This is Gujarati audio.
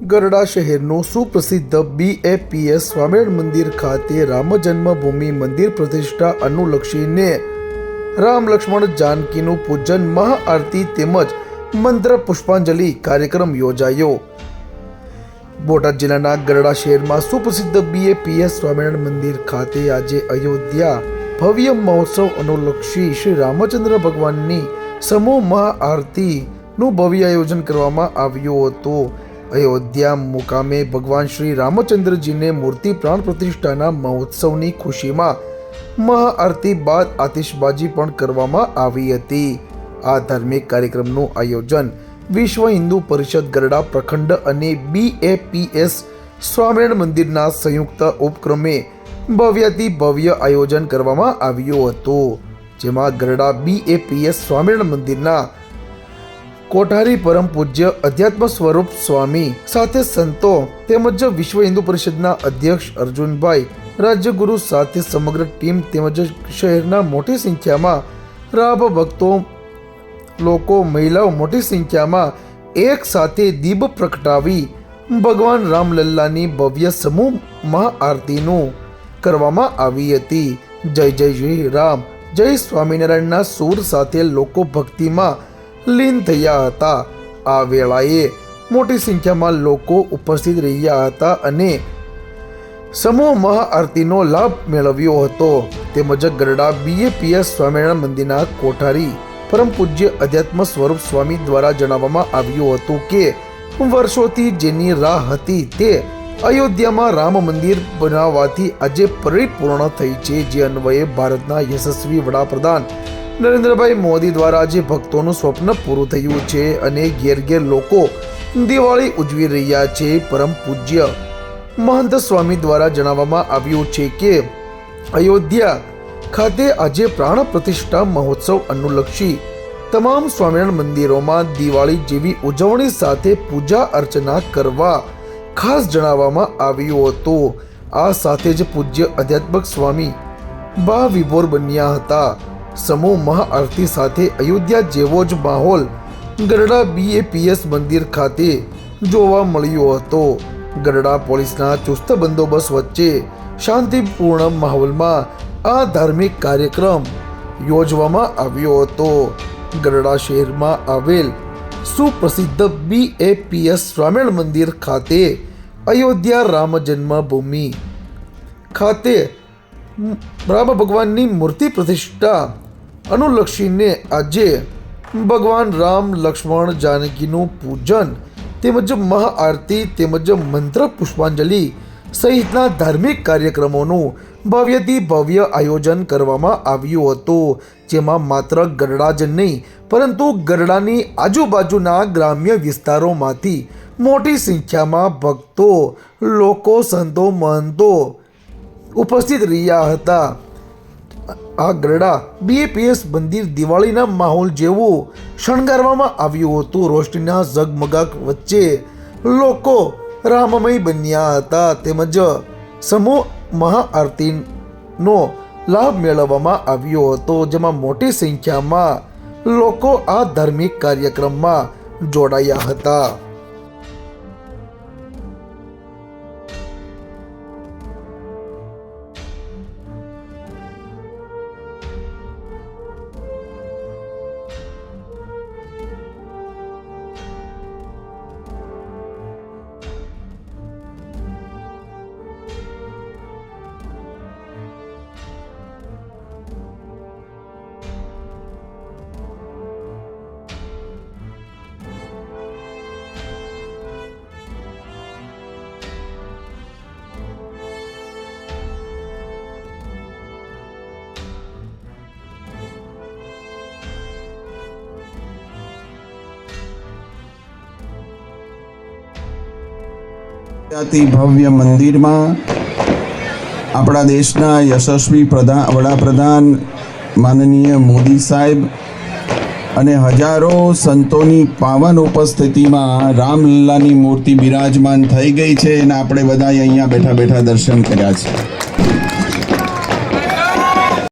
ગરડા શહેરનું સુપ્રસિદ્ધ બીએપીએસ સ્વામિનારાયણ મંદિર ખાતે રામ જન્મભૂમિ મંદિર પ્રતિષ્ઠા અનુલક્ષીને રામ લક્ષ્મણ જાનકીનું પૂજન મહાઆરતી તેમજ મંત્ર પુષ્પાંજલિ કાર્યક્રમ યોજાયો. બોટાદ જિલ્લાના ગરડા શહેરમાં સુપ્રસિદ્ધ બીએપીએસ સ્વામિનારાયણ મંદિર ખાતે આજે અયોધ્યા ભવ્ય મહોત્સવ અનુલક્ષી શ્રી રામચંદ્ર ભગવાનની સમૂહ મહાઆરતીનું ભવ્ય આયોજન કરવામાં આવ્યું હતું. અયોધ્યા મુકામે ભગવાન શ્રી રામચંદ્રજીને મૂર્તિ પ્રાણ પ્રતિષ્ઠાના મહોત્સવની ખુશીમાં મહાઆરતી બાદ આતિશબાજી પણ કરવામાં આવી હતી. આ ધાર્મિક કાર્યક્રમનું આયોજન વિશ્વ હિન્દુ પરિષદ ગરડા પ્રખંડ અને બીએપીએસ સ્વામિનારાયણ મંદિરના સંયુક્ત ઉપક્રમે ભવ્યથી ભવ્ય આયોજન કરવામાં આવ્યું હતું. જેમાં ગરડા બીએપીએસ સ્વામિનારાયણ મંદિરના કોઠારી પરમ પૂજ્ય અધ્યાત્મ સ્વરૂપ સ્વામી સાથે સંતો તેમજ વિશ્વ હિન્દુ પરિષદના અધ્યક્ષ અર્જુનભાઈ, રાજ્યગુરુ સાથે સમગ્ર ટીમ તેમજ શહેરના મોટી સંખ્યામાં રાભ ભક્તો, લોકો, મહિલાઓ મોટી સંખ્યામાં એક સાથે દીપ પ્રગટાવી ભગવાન રામલલ્લાની ભવ્ય સમૂહ મહાઆરતીનું કરવામાં આવી હતી. જય જય શ્રી રામ. જય સ્વામિનારાયણના સૂર સાથે લોકો ભક્તિમાં લીન થયા હતા. આ વેળાએ મોટી સંખ્યામાં લોકો ઉપસ્થિત રહ્યા હતા અને સમૂહ મહાઆરતીનો લાભ મેળવ્યો હતો. તેમજ ગરડા બીએપીએસ સ્વામિનારાયણ મંદિરના કોઠારી પરમ પૂજ્ય અધ્યાત્મ સ્વરૂપ સ્વામી દ્વારા જણાવવામાં આવ્યું હતું કે, વર્ષોથી જેની રાહ હતી તે અયોધ્યામાં રામ મંદિર બનાવવાથી આજે પરિપૂર્ણ થઈ છે. જે અન્વયે ભારતના યશસ્વી વડાપ્રધાન નરેન્દ્રભાઈ મોદી દ્વારા આજે ભક્તોનું સ્વપ્ન પૂરું થયું છે અને ઘેર ઘેર લોકો દિવાળી ઉજવી રહ્યા છે. પરમ પૂજ્ય મહંત સ્વામી દ્વારા જણાવવામાં આવ્યું છે કે, અયોધ્યા ખાતે આજે પ્રાણ પ્રતિષ્ઠા મહોત્સવ અનુલક્ષી તમામ સ્વામિનારાયણ મંદિરોમાં દિવાળી જેવી ઉજવણી સાથે પૂજા અર્ચના કરવા ખાસ જણાવવામાં આવ્યું હતું. આ સાથે જ પૂજ્ય અધ્યાત્મક સ્વામી બા વિભોર બન્યા હતા. સમૂહ મહાઆરતી સાથે અયોધ્યા જેવો જ માહોલ ગરડા બીએપીએસ મંદિર ખાતે જોવા મળ્યો હતો. ગરડા પોલીસના ચુસ્ત બંદોબસ્ત વચ્ચે શાંતિપૂર્ણ માહોલમાં આ ધાર્મિક કાર્યક્રમ યોજવામાં આવ્યો હતો. ગરડા શહેરમાં આવેલ સુપ્રસિદ્ધ બીએપીએસ સ્વામિણ મંદિર ખાતે અયોધ્યા રામ જન્મભૂમિ ખાતે રામ ભગવાનની મૂર્તિ પ્રતિષ્ઠા અનુલક્ષીને આજે ભગવાન રામ લક્ષ્મણ જાનકીનું પૂજન તેમજ મહાઆરતી તેમજ મંત્ર પુષ્પાંજલિ સહિતના ધાર્મિક કાર્યક્રમોનું ભવ્યથી ભવ્ય આયોજન કરવામાં આવ્યું હતું. જેમાં માત્ર ગરડા જ નહીં, પરંતુ ગરડાની આજુબાજુના ગ્રામ્ય વિસ્તારોમાંથી મોટી સંખ્યામાં ભક્તો, લોકો, સંતો, મહંતો ઉપસ્થિત રહ્યા હતા. આ ગરડા બીએપીએસ મંદિર દિવાળીના માહોલ જેવું શણગારવામાં આવ્યું હતું. રોશનીના ઝગમગાટ વચ્ચે લોકો રામમય બન્યા હતા. તેમજ સમૂહ મહાઆરતીનો લાભ મેળવવામાં આવ્યો હતો, જેમાં મોટી સંખ્યામાં લોકો આ ધાર્મિક કાર્યક્રમમાં જોડાયા હતા. અતિ ભવ્ય મંદિરમાં આપણા દેશના યશસ્વી પ્રધાન વડાપ્રધાન માનનીય મોદી સાહેબ અને હજારો સંતોની પાવન ઉપસ્થિતિમાં રામલલ્લાની મૂર્તિ બિરાજમાન થઈ ગઈ છે. અને આપણે બધા અહીંયા બેઠા બેઠા દર્શન કર્યા છે.